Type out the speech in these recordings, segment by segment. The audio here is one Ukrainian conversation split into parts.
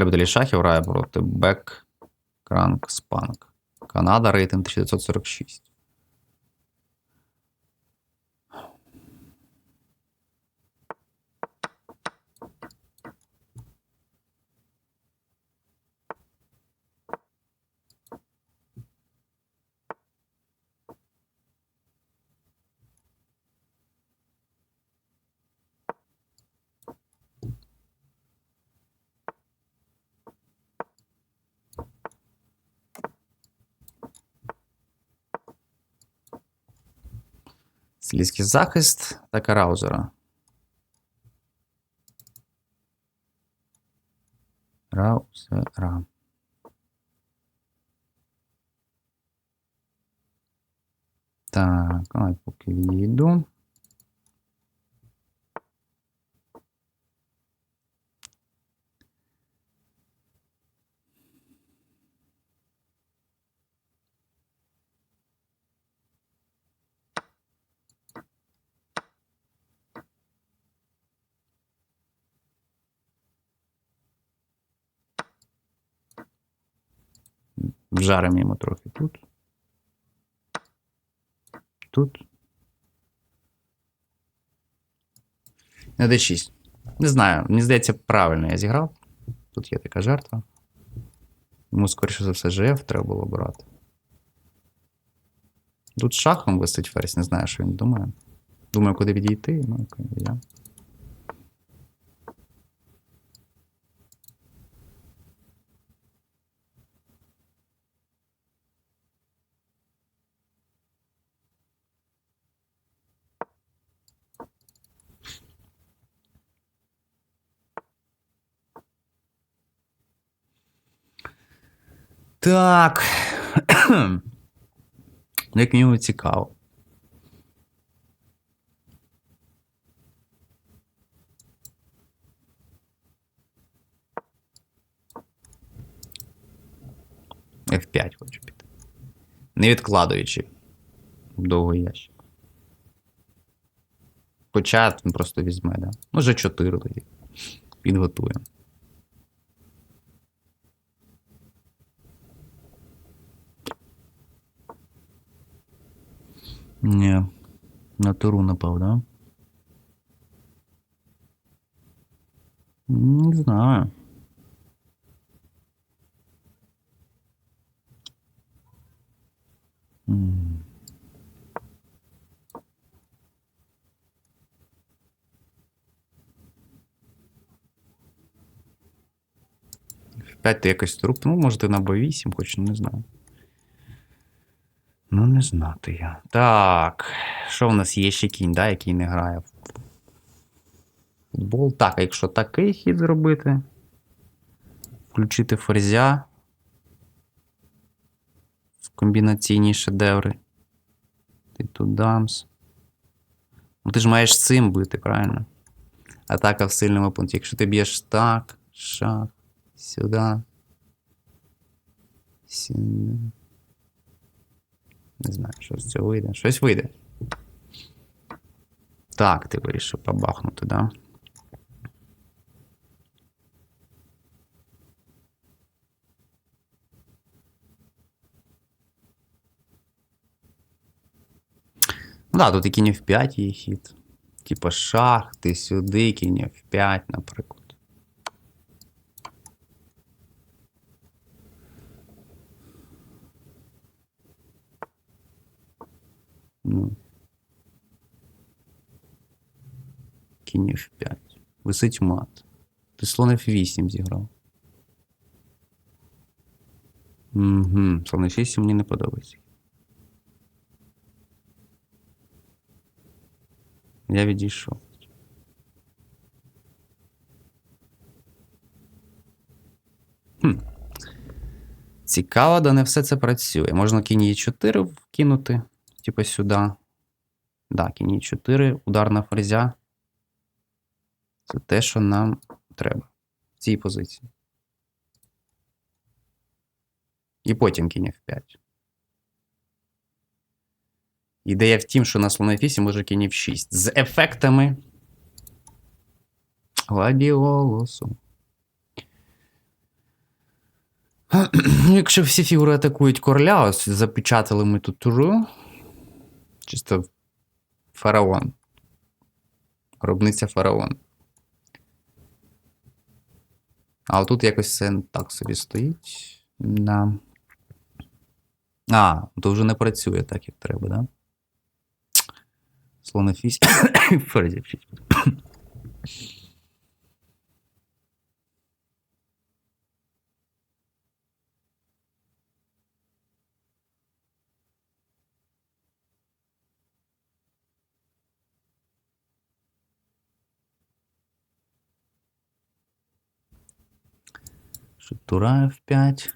Любителі шахів грає проти Бек Кранк Спанк. Канада рейтинг 1946. Слізький захист та караузера. Раузера. Так, давай поки відійду. Йому трохи тут. Тут. На D6. Не знаю, мені здається, правильно я зіграв. Тут є така жертва. Йому, скоріше за все, ЖФ треба було брати. Тут шахом висить ферзь, не знаю, що він думає. Думаю, куди відійти, ну, я. Так. Ну, Як мінімум цікаво. F5 хочу піти. Не відкладуючи довго ящик. Хоча просто візьме, да? Може 4 тоді. Підготуємо. Ні. На туру напав, да? Не знаю. 5 якось труп. Ну, може, ти на Б8, хоч не знаю. Знати я. Так. Що в нас є ще кінь, да, який не грає в футбол? Так, а якщо такий хід зробити, включити ферзя комбінаційні шедеври. Ти тут дамс. Ну, ти ж маєш цим бити, правильно? Атака в сильному пункті. Якщо ти б'єш так, шах, сюди. Сюди. Не знаю, що з цього вийде. Щось вийде. Так, ти вирішив побахнути, да? Ну да, тут і кінь F5 є хід. Типа шах, ти сюди, кінь F5, наприклад. Ну. Кінь F5. Висить мат. Ти слон F8 зіграв. Угу. Слон F8 мені не подобається. Я відійшов. Хм. Цікаво, да не все це працює. Можна кінь Е4 вкинути, типу сюди. Да, кінь Е4, удар на ферзя. Це те, що нам треба в цій позиції. І потім кінь F5. Ідея в тім, що на слон F8 може кінь F6. З ефектами гладіолосу. Ну, Якщо всі фігури атакують короля, ось запечатали ми тут туру. Чисто фараон. Гробниця фараон. Але тут якось все так собі стоїть. Да. А, то вже не працює так, як треба, да? Слонофісь. Ферзі. Тура F5.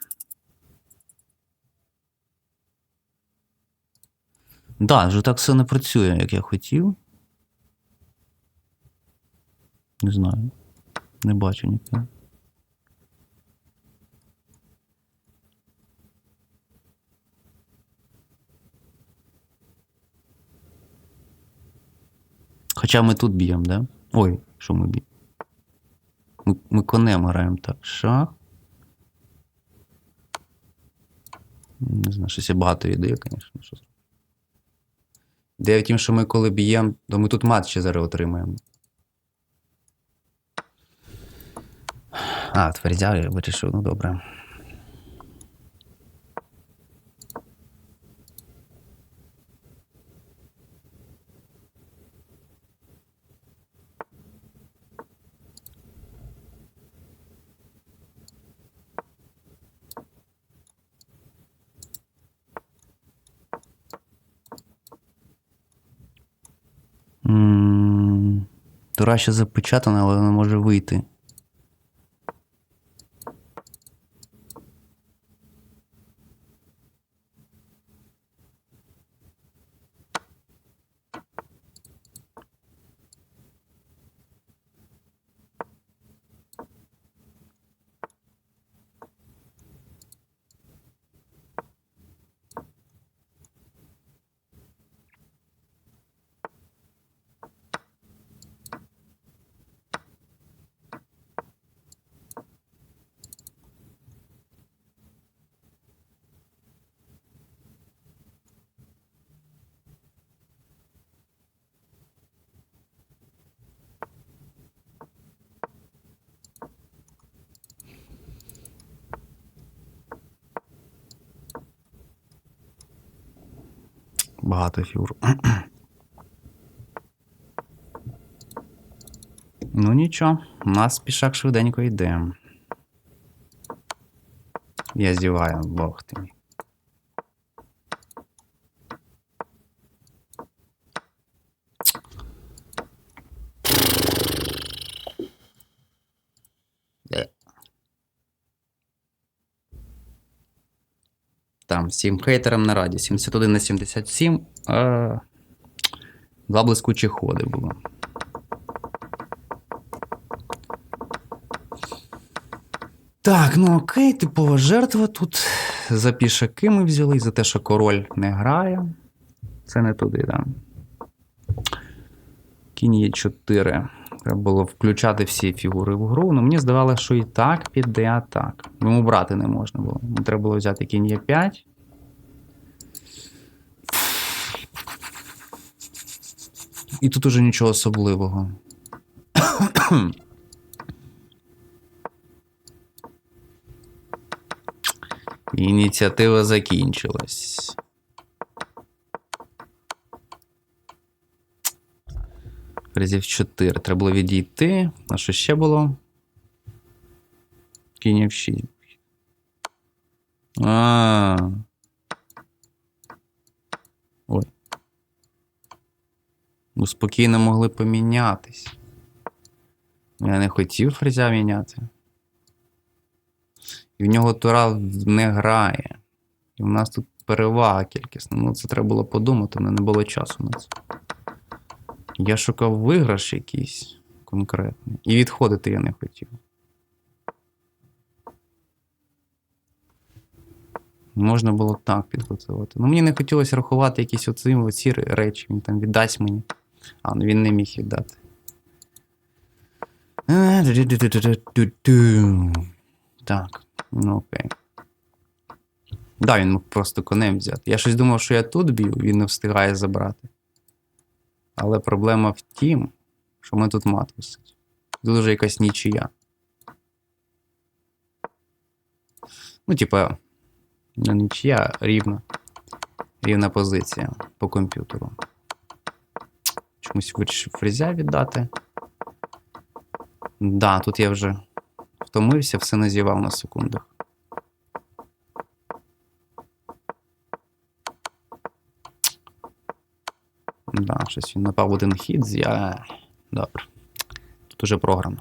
Да, вже так все не працює, як я хотів. Не знаю. Не бачу ніхто. Хоча ми тут б'ємо, да? Ой, що ми б'ємо? Ми, ми конем граємо так. Шах. Не знаю, щось я багато ідею, звісно. Де в тім, що ми коли б'ємо, то ми тут мат ще зараз отримаємо. А, твердя я вирішив, ну добре. Тура ще запечатана, але не може вийти. Багато фігур. ну нічого, у нас пішак швиденько йде. Я зіваю, бог ти мій. Е. Там, всім хейтерам на раді. 71 на 77. Е, два блискучі ходи було. Так, ну окей, типова жертва тут. За пішаки ми взяли, за те, що король не грає. Це не туди, да. Кінь є 4. Треба було включати всі фігури в гру. Ну, мені здавалося, що і так піде, а так. Йому брати не можна було. Треба було взяти кінь є 5. І тут уже нічого особливого. Ініціатива закінчилась. Разів 4. Треба було відійти. А що ще було? Кінь 6. А. Ой. Ну, спокійно могли помінятись. Я не хотів фрезя міняти. І в нього Тура не грає. І в нас тут перевага кількісна. Ну, це треба було подумати, але не було часу на це. Я шукав виграш якийсь конкретний. І відходити я не хотів. Можна було так підготувати. Ну, мені не хотілося рахувати якісь оці, оці речі, він там віддасть мені. А, ну він не міг віддати. Так, ну окей. Да, він мог просто конем взяти. Я щось думав, що я тут б'ю, він не встигає забрати. Але проблема в тім, що ми тут мат висить. Тут вже якась нічия. Ну, типа, не нічия, рівна. Рівна позиція по комп'ютеру. Чомусь вирішив фрезя віддати. Да, тут я вже втомився, все назівав на секундах. Да, щось він напав один хід, я. Добре. Тут уже програно.